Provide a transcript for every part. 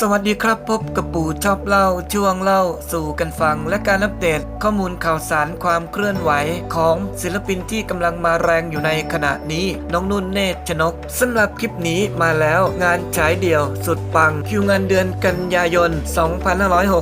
สวัสดีครับพบกับปู่ชอบเล่าช่วงเล่าสู่กันฟัง และการอัปเดตข้อมูลข่าวสารความเคลื่อนไหวของศิลปินที่กำลังมาแรงอยู่ในขณะนี้ น้องนุ่นเนตรชนกสำหรับคลิปนี้มาแล้วงานฉายเดี่ยวสุดปัง คิวงานเดือนกันยายน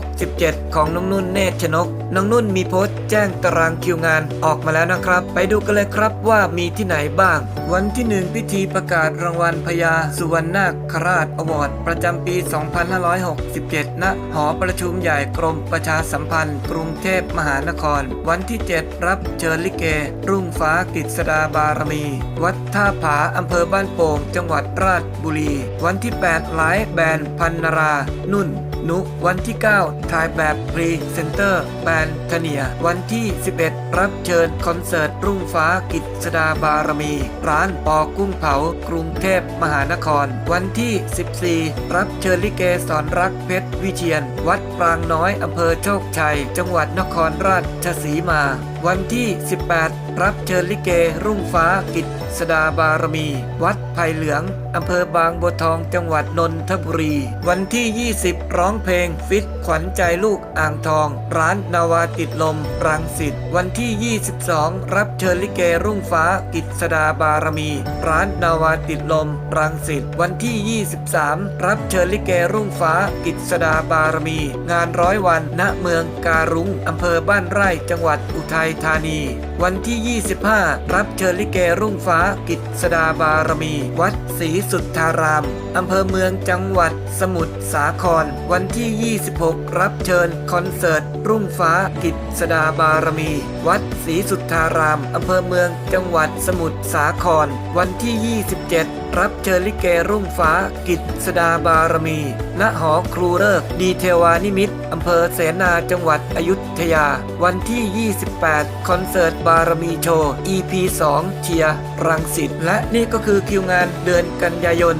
2567 ของน้องนุ่นเนตรชนก น้องนุ่นมีโพสต์แจ้งตารางคิวงานออกมาแล้วนะครับ ไปดูกันเลยครับว่ามีที่ไหนบ้าง วันที่หนึ่งพิธีประกาศรางวัลพญาสุวรรณนาคราชอวอร์ดประจำปี 2 2567 ณ หอประชุมใหญ่กรมประชาสัมพันธ์ กรุงเทพมหานคร วันที่ 7 รับเชิญลิเก รุ่งฟ้ากิจสดาบารมี วัดท่าผาอำเภอบ้านโป่ง จังหวัดราชบุรี วันที่ 8 ไลฟ์แบนด์พันนารา นุ่น นุวันที่ 9 ถ่ายแบบพรีเซนเตอร์แบรนด์เทเนีย วันที่ 11 รับเชิญคอนเสิร์ตรุ่งฟ้ากิจสดาบารมี ร้านปอกุ้งเผากรุงเทพมหานคร วันที่ 14 รับเชิญลิเกสอนรักเพชรวิเชียน วัดปรางน้อยอำเภอโชคชัย จังหวัดนครราชสีมา วันที่ 18 รับเชิญลิเกรุ่งฟ้ากิจสดาบารมี วัดไผ่เหลือง อำเภอบางบัวทองจังหวัดนนทบุรี วันที่ 20 ร้องเพลงฟิตขวัญใจลูกอ่างทอง ร้านนาวาติดลม รังสิตวันที่ 22 รับเชิญลิเกรุ่งฟ้ากิจสดาบารมี ร้านนาวาติดลม รังสิตวันที่ 23 รับเชิญลิเกรุ่งฟ้ากิจสดาบารมี งานร้อยวันณเมืองการุงอำเภอบ้านไร่จังหวัดอุทัยธานี วันที่ 25 รับเชิญลิเกรุ่งฟ้ากิจสดาบารมี วัดศรีสุทธาราม อำเภอเมืองจังหวัดสมุทรสาคร วันที่ 26 รับเชิญคอนเสิร์ต รุ่งฟ้ากิจสดาบารมี วัดศรีสุทธาราม อำเภอเมืองจังหวัดสมุทรสาคร วันที่ 27 รับเชิญลิเกรุ่งฟ้ากิจสดาบารมี ณ หอครูเลิกดีเทวานิมิตอำเภอเสนาจังหวัดอยุธยา วันที่ 28 คอนเสิร์ตบารมีโชว์ EP 2 เชียร์รังสิต และนี่ก็คือคิวงานเดือนกันยายน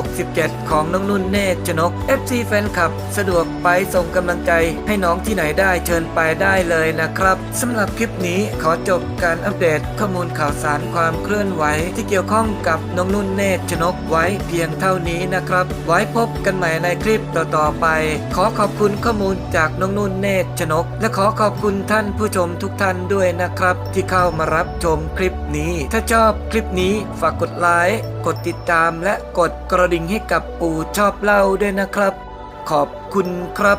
2567 ของน้องนุ่นเนตรชนก FC แฟนคลับ สะดวกไปส่งกำลังใจให้น้องที่ไหนได้เชิญไปได้เลยนะครับสำหรับคลิปนี้ขอจบการอัปเดตข้อมูลข่าวสารความเคลื่อนไหว ที่เกี่ยวข้องกับน้องนุ่นเนตรชนกไว้เพียงเท่านี้นะครับ ไว้พบกันใหม่ในคลิปต่อๆไป ขอขอบคุณข้อมูลจากน้องนุ่นเนตรชนก และขอขอบคุณท่านผู้ชมทุกท่านด้วยนะครับ ที่เข้ามารับชมคลิปนี้ ถ้าชอบคลิปนี้ฝากกดไลค์กดติดตามและกดกระดิ่งให้กับปู่ชอบเล่าด้วยนะครับ ขอบคุณครับ